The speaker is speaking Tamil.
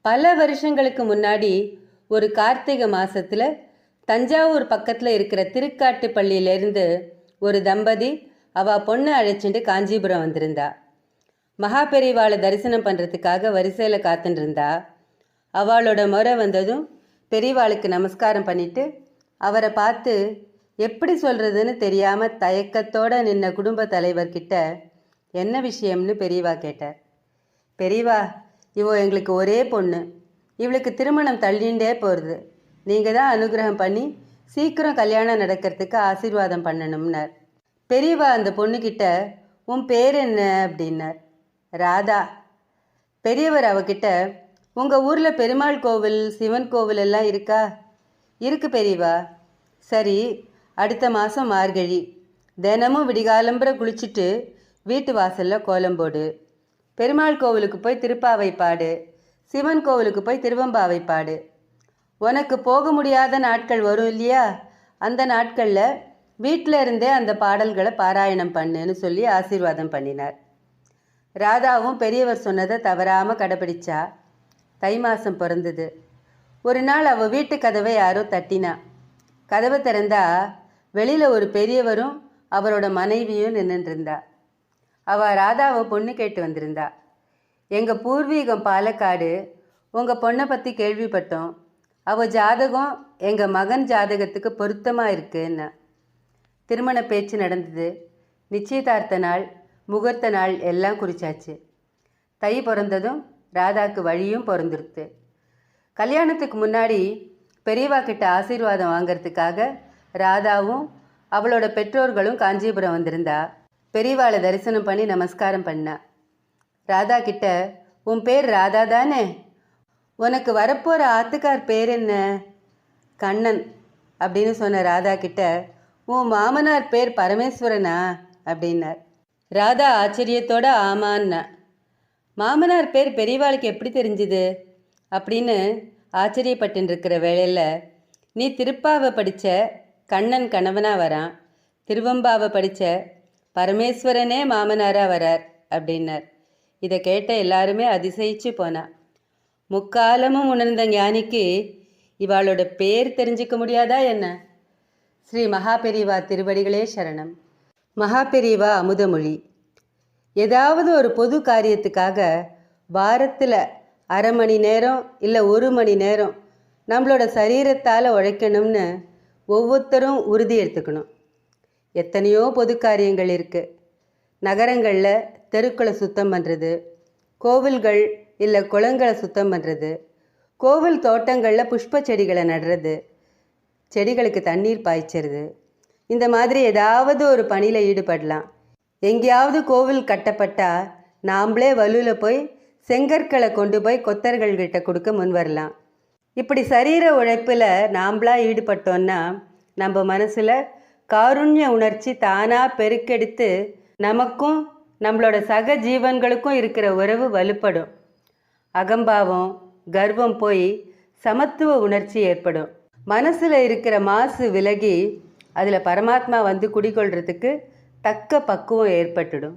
பல வருஷங்களுக்கு முன்னாடி ஒரு கார்த்திகை மாசத்துல தஞ்சாவூர் பக்கத்தில் இருக்கிற திருக்காட்டுப்பள்ளியிலேருந்து ஒரு தம்பதி அவ பொண்ணை அழைச்சிட்டு காஞ்சிபுரம் வந்திருந்தா. மகா பெரிவாளை தரிசனம் பண்ணுறதுக்காக வரிசையில் காத்துட்டு இருந்தா. அவளோட முறை வந்ததும் பெரியவாளுக்கு நமஸ்காரம் பண்ணிட்டு அவரை பார்த்து எப்படி சொல்கிறதுன்னு தெரியாமல் தயக்கத்தோட நின்ன குடும்ப தலைவர்கிட்ட என்ன விஷயம்னு பெரியவா கேட்டார். பெரியவா இவோ எங்களுக்கு ஒரே பொண்ணு. இவளுக்கு திருமணம் தள்ளிண்டே போகிறது நீங்கள் தான் அனுகிரகம் பண்ணி சீக்கிரம் கல்யாணம் நடக்கிறதுக்கு ஆசீர்வாதம் பண்ணணும்னார். பெரியவா அந்த பொண்ணுக்கிட்ட உன் பேர் என்ன? அப்படின்னார். ராதா. பெரியவர் அவகிட்ட உங்கள் ஊரில் பெருமாள் கோவில் சிவன் கோவில் எல்லாம் இருக்கா? இருக்கு பெரியவா. சரி அடுத்த மாதம் மார்கழி. தினமும் விடிகாலம்புற குளிச்சுட்டு வீட்டு வாசலில் கோலம் போடு. பெருமாள் கோவிலுக்கு போய் திருப்பாவை பாடு. சிவன் கோவிலுக்கு போய் திருவம்பாவை பாடு. உனக்கு போக முடியாத நாட்கள் வரும் இல்லையா? அந்த நாட்களில் வீட்டில் இருந்தே அந்த பாடல்களை பாராயணம் பண்ணுன்னு சொல்லி ஆசீர்வாதம் பண்ணினார். ராதாவும் பெரியவர் சொன்னதை தவறாமல் கடைபிடிச்சா தை மாதம் பிறந்தது. ஒரு நாள் அவள் வீட்டு கதவை யாரோ தட்டினா. கதவை திறந்தா வெளியில் ஒரு பெரியவரும் அவரோட மனைவியும் நின்றுருந்தா அவள் ராதாவை பொண்ணு கேட்டு வந்திருந்தா. எங்கள் பூர்வீகம் பாலக்காடு உங்கள் பொண்ணை பற்றி கேள்விப்பட்டோம். அவள் ஜாதகம் எங்கள் மகன் ஜாதகத்துக்கு பொருத்தமாக இருக்குன்னு. திருமண பேச்சு நடந்தது. நிச்சயதார்த்த நாள் முகூர்த்த நாள் எல்லாம் குறிச்சாச்சு. தை பிறந்ததும் ராதாக்கு வழியும் பிறந்துருத்து. கல்யாணத்துக்கு முன்னாடி பெரியவா கிட்ட ஆசீர்வாதம் வாங்கிறதுக்காக ராதாவும் அவளோட பெற்றோர்களும் காஞ்சிபுரம் வந்திருந்தா பெரியவாளை தரிசனம் பண்ணி நமஸ்காரம் பண்ணா. ராதா கிட்ட உன் பேர் ராதா தானே? உனக்கு வரப்போகிற ஆத்துக்கார் பேர் என்ன? கண்ணன் அப்படின்னு சொன்ன ராதா கிட்ட உன் மாமனார் பேர் பரமேஸ்வரனா? அப்படின்னார். ராதா ஆச்சரியத்தோட ஆமான்னா. மாமனார் பேர் பெரியவாளுக்கு எப்படி தெரிஞ்சுது? அப்படின்னு ஆச்சரியப்பட்டு இருக்கிற வேளையில் நீ திருப்பாவை படித்த கண்ணன் கணவனாக வரான். திருவம்பாவை படித்த பரமேஸ்வரனே மாமனாராக வரார் அப்படின்னார். இதை கேட்ட எல்லாருமே அதிசயிச்சு போனா. முக்காலமும் உணர்ந்த ஞானிக்கு இவாளோட பேர் தெரிஞ்சுக்க முடியாதா என்ன? ஸ்ரீ மகாபெரிவா திருவடிகளே சரணம். மகாபெரிவா அமுதமொழி. ஏதாவது ஒரு பொது காரியத்துக்காக வாரத்தில் அரை மணி நேரம் இல்லை ஒரு மணி நேரம் நம்மளோட சரீரத்தால் உழைக்கணும்னு ஒவ்வொருத்தரும் உறுதி எடுத்துக்கணும். எத்தனையோ பொது காரியங்கள் இருக்குது நகரங்களில் தெருக்களை சுத்தம் பண்ணுறது கோவில்கள் இல்லை குளங்களை சுத்தம் பண்ணுறது கோவில் தோட்டங்களில் புஷ்ப செடிகளை நடுறது செடிகளுக்கு தண்ணீர் பாய்ச்சிறது. இந்த மாதிரி ஏதாவது ஒரு பணியில் ஈடுபடலாம். எங்கேயாவது கோவில் கட்டப்பட்டால் நாம்ளே வலுவில் போய் செங்கற்களை கொண்டு போய் கொத்தர்கள்கிட்ட கொடுக்க முன் வரலாம். இப்படி சரீர உழைப்பில் நாம்ளாக ஈடுபட்டோன்னா நம்ம மனசில் காருண்ய உணர்ச்சி தானாக பெருக்கெடுத்து நமக்கும் நம்மளோட சக ஜீவன்களுக்கும் இருக்கிற உறவு வலுப்படும். அகம்பாவம் கர்வம் போய் சமத்துவ உணர்ச்சி ஏற்படும். மனசில் இருக்கிற மாசு விலகி அதில் பரமாத்மா வந்து குடிகொள்றதுக்கு தக்க பக்குவம் ஏற்பட்டுடும்.